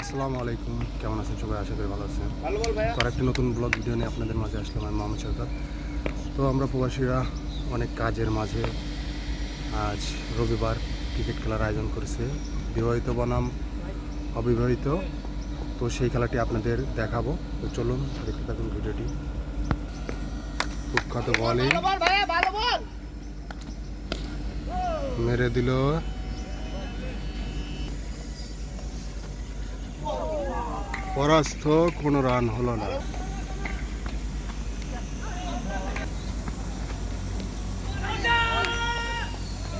আসসালামু আলাইকুম। কেমন আছেন? সবাই আশা করি ভালো আছেন। আর একটি নতুন ব্লগ ভিডিও নিয়ে আপনাদের মাঝে আসলাম আমি মোহাম্মদ সরকার। তো আমরা প্রবাসীরা অনেক কাজের মাঝে আজ রবিবার ক্রিকেট খেলার আয়োজন করেছে। বিবাহিত বনাম অবিবাহিত। তো সেই খেলাটি আপনাদের দেখাবো। তো চলুন দেখতে থাকুন ভিডিওটি। কুখ্যাত বলে। মেরে দিল পরাস্ত কোনো রান হলো না।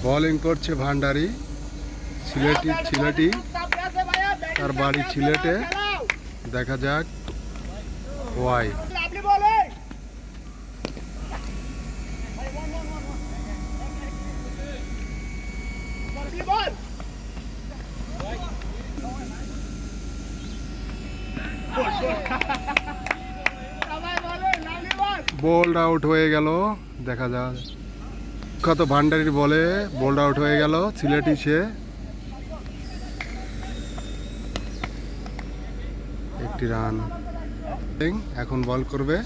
বোলিং করছে ভান্ডারি। সিলেটি সিলেটি তার বাড়ি সিলেটে দেখা যাক ওয়াই বলেন আপনি বল সবাই বলেন লাভলি বল বোল্ড আউট হয়ে গেল, দেখা যাক। কত ভান্ডারির বলে বোল্ড আউট হয়ে গেল সিলেটি সে। একটি রান। এখন বল করবে।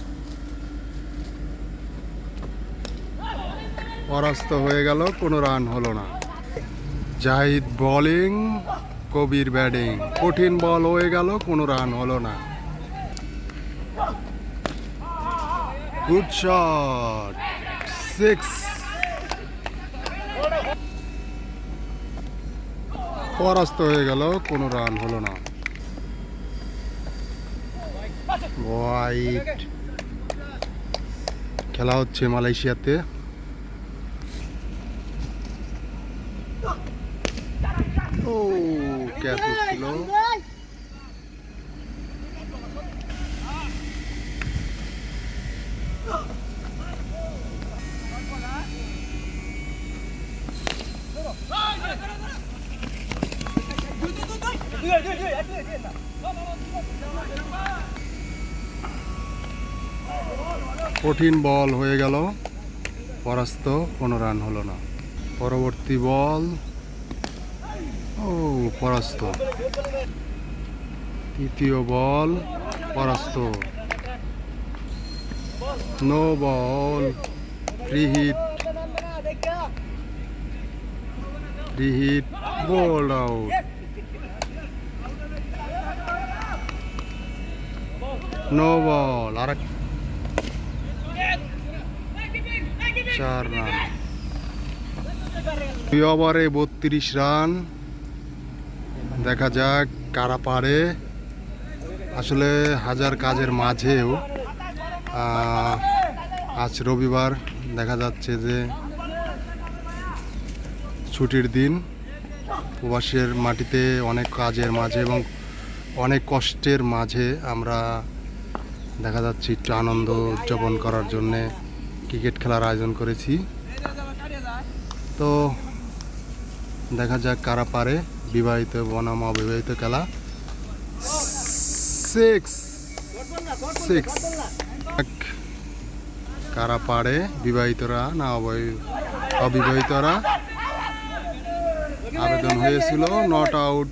পরাস্ত হয়ে গেল, কোনো রান হলো না। জাহিদ বোলিং কবির ব্যাটিং কঠিন বল হয়ে গেল, কোনো রান হলো না। গুড শট সিক্স পরাস্ত হয়ে গেল, কোনো রান হলো না। হোয়াইট খেলা হচ্ছে মালয়েশিয়াতে ও ক্যাচ ছিল কঠিন বল হয়ে গেল পরাস্ত কোনো রান হলো না। পরবর্তী বল। পরাস্ত। তৃতীয় বল, পরাস্ত। No ball free hit free ball out. No ball, আর চার রান। দুই ওভারে বত্রিশ রান। দেখা যাক কারা পারে। আসলে হাজার কাজের মাঝেও আজ রবিবার দেখা যাচ্ছে যে ছুটির দিন, প্রবাসের মাটিতে অনেক কাজের মাঝে এবং অনেক কষ্টের মাঝে আমরা দেখা যাচ্ছে একটু আনন্দ উদযাপন করার জন্যে ক্রিকেট খেলার আয়োজন করেছি। তো দেখা যাক কারা পারে। বিবাহিত বনাম, অবিবাহিত খেলা। সিক্স সিক্স কারা পারে? বিবাহিতরা না অবৈ- অবিবাহিতরা? আবেদন হয়েছিল নট আউট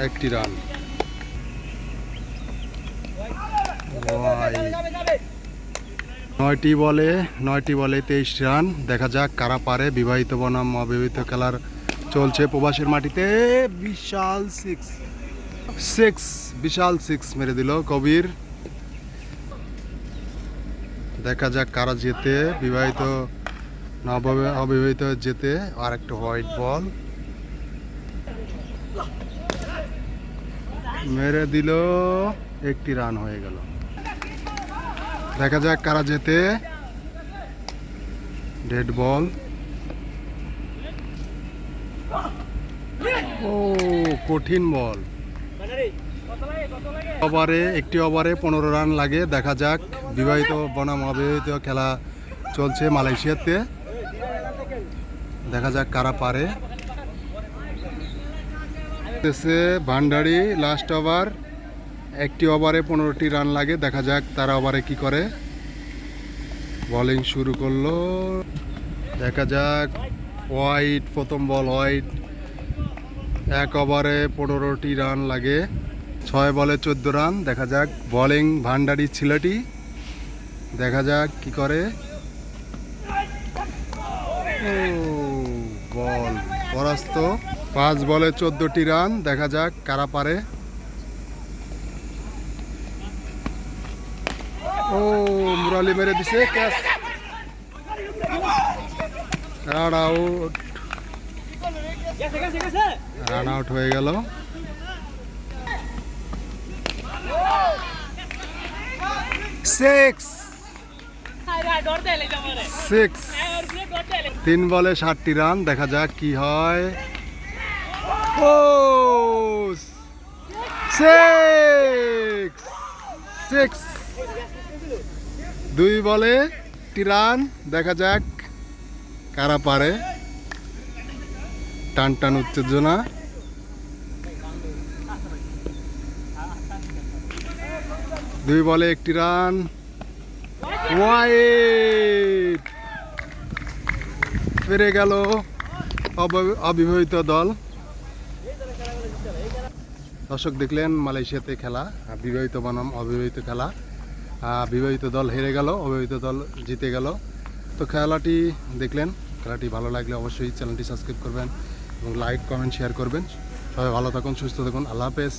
একটি রান নয়টি বলে নয়টি বলে তেইশ রান। দেখা যাক কারা পারে। বিবাহিত বনাম অবিবাহিত খেলার চলছে প্রবাসের মাটিতে। বিশাল সিক্স সিক্স বিশাল সিক্স মেরে দিল কবির। দেখা যাক কারা যেতে বিবাহিত অবিবাহিত যেতে আর একটা হোয়াইট বল মেরে দিল, একটি রান হয়ে গেল। দেখা যাক কারা যেতে ডেড বল ও, কঠিন বল ওভারে, একটি ওভারে পনেরো রান লাগে, দেখা যাক। বিবাহিত বনাম অবিবাহিত খেলা চলছে মালয়েশিয়াতে। দেখা যাক কারা পারে। ভান্ডারি লাস্ট ওভার একটি ওভারে পনেরোটি রান লাগে, দেখা যাক তারা ওভারে কি করে। বোলিং শুরু করল। দেখা যাক, হোয়াইট, প্রথম বল হোয়াইট। এক ওভারে পনেরোটি রান লাগে, ছয় বলে চোদ্দ রান। দেখা যাক বলিং ভান্ডারি ছেলেটি। দেখা যাক কি করে। বল পরাস্ত। পাঁচ বলে চোদ্দটি রান। দেখা যাক কারা পারে। ও, মুরালি মেরে দিছে, catch. Run out. Run out হয়ে গেল। সিক্স। সিক্স। তিন বলে ষাটটি রান, দেখা যাক কি হয়। ও, সিক্স। সিক্স। দুই বলে টি রান দেখা যাক কারা পারে। টান টান উত্তেজনা। দুই বলে একটি রান ওয়াইট! ফিরে গেল অব- অবিবাহিত দল। দর্শক দেখলেন মালয়েশিয়াতে খেলা, বিবাহিত বনাম, অবিবাহিত খেলা। বিবাহিত দল হেরে গেল, অবিবাহিত দল জিতে গেল। তো খেলাটি দেখলেন, খেলাটি ভালো লাগলে অবশ্যই চ্যানেলটি সাবস্ক্রাইব করবেন এবং লাইক কমেন্ট শেয়ার করবেন। সবাই ভালো থাকুন, সুস্থ থাকুন, আল্লাহ হাফেজ।